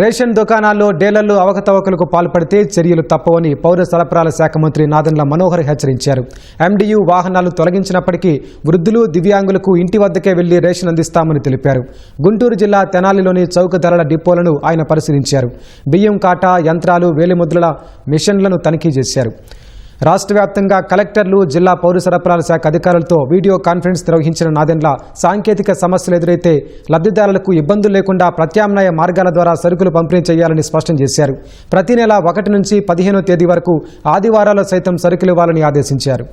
Ration దుకాణాల్లో డీలర్లు అవకతవకలకు పాల్పడితే చర్యలు తప్పవని పౌర సరఫరాల శాఖ మంత్రి నాదన్ల మనోహర్ హెచ్చరించారు. ఎండియు వాహనాలు తొలగించినప్పటికీ వృద్ధులు దివ్యాంగులకు ఇంటి వద్దకే వెళ్ళి రేషన్ అందిస్తామని తెలిపారు. గుంటూరు జిల్లా తెనాలిలోని చౌక ధరల డిపోలను ఆయన పరిశీలించారు. బియ్యం కాటా యంత్రాలు వేలిముద్రల మిషన్లను తనిఖీ చేశారు. రాష్ట్ర వ్యాప్తంగా కలెక్టర్లు జిల్లా పౌర సరఫరాల శాఖ అధికారులతో వీడియో కాన్ఫరెన్స్ నిర్వహించిన నాదెండ్ల సాంకేతిక సమస్యలు ఎదురైతే లబ్ధిదారులకు ఇబ్బందులు లేకుండా ప్రత్యామ్నాయ మార్గాల ద్వారా సరుకులు పంపిణీ చేయాలని స్పష్టం చేశారు. ప్రతి నెల ఒకటి నుంచి పదిహేనో తేదీ వరకు ఆదివారాల్లో సైతం సరుకులు ఇవ్వాలని ఆదేశించారు.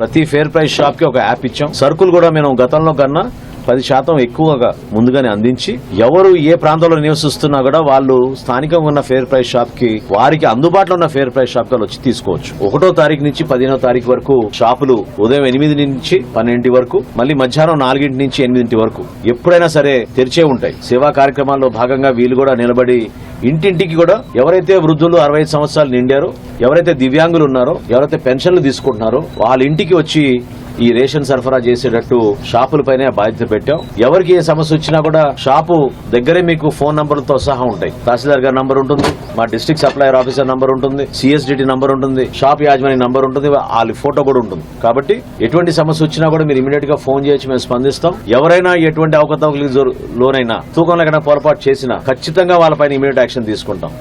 ప్రతి ఫేర్ ప్రైస్ షాప్కి ఒక యాప్ ఇచ్చాం. సరుకులు కూడా మేము గతంలో కన్నా పది శాతం ఎక్కువగా ముందుగానే అందించి ఎవరు ఏ ప్రాంతంలో నివసిస్తున్నా కూడా వాళ్ళు స్థానికంగా ఉన్న ఫేర్ ప్రైస్ షాప్కి వారికి అందుబాటులో ఉన్న ఫేర్ ప్రైస్ షాప్ వచ్చి తీసుకోవచ్చు. ఒకటో తారీఖు నుంచి పదిహేనో తారీఖు వరకు షాపులు ఉదయం ఎనిమిది నుంచి పన్నెండింటి వరకు మళ్ళీ మధ్యాహ్నం నాలుగింటి నుంచి ఎనిమిదింటి వరకు ఎప్పుడైనా సరే తెరిచే ఉంటాయి. సేవా కార్యక్రమాల్లో భాగంగా వీళ్ళు కూడా నిలబడి ఇంటింటికి కూడా ఎవరైతే వృద్ధులు అరవై సంవత్సరాలు నిండారో ఎవరైతే దివ్యాంగులు ఉన్నారో ఎవరైతే పెన్షన్లు తీసుకుంటున్నారో వాళ్ళ ఇంటికి వచ్చి ఈ రేషన్ సరఫరా చేసేటట్టు షాపులపైనే బాధ్యత పెట్టాం. ఎవరికి ఏ సమస్య వచ్చినా కూడా షాపు దగ్గరే మీకు ఫోన్ నంబర్లతో సహా ఉంటాయి. తహసీల్దార్ గారి నంబర్ ఉంటుంది మా డిస్ట్రిక్ట్ సప్లైయర్ ఆఫీసర్ నంబర్ ఉంటుంది సిఎస్డిటి నంబర్ ఉంటుంది షాప్ యాజమాని నంబర్ ఉంటుంది వాళ్ళ ఫోటో కూడా ఉంటుంది. కాబట్టి ఎటువంటి సమస్య వచ్చినా కూడా మీరు ఇమీడియట్గా ఫోన్ చేయొచ్చు మేము స్పందిస్తాం. ఎవరైనా ఎటువంటి అవకతవకలకు లోనైనా తూకం లేకుండా పొరపాటు చేసినా ఖచ్చితంగా వాళ్ళపైన ఇమీడియట్ యాక్షన్ తీసుకుంటాం.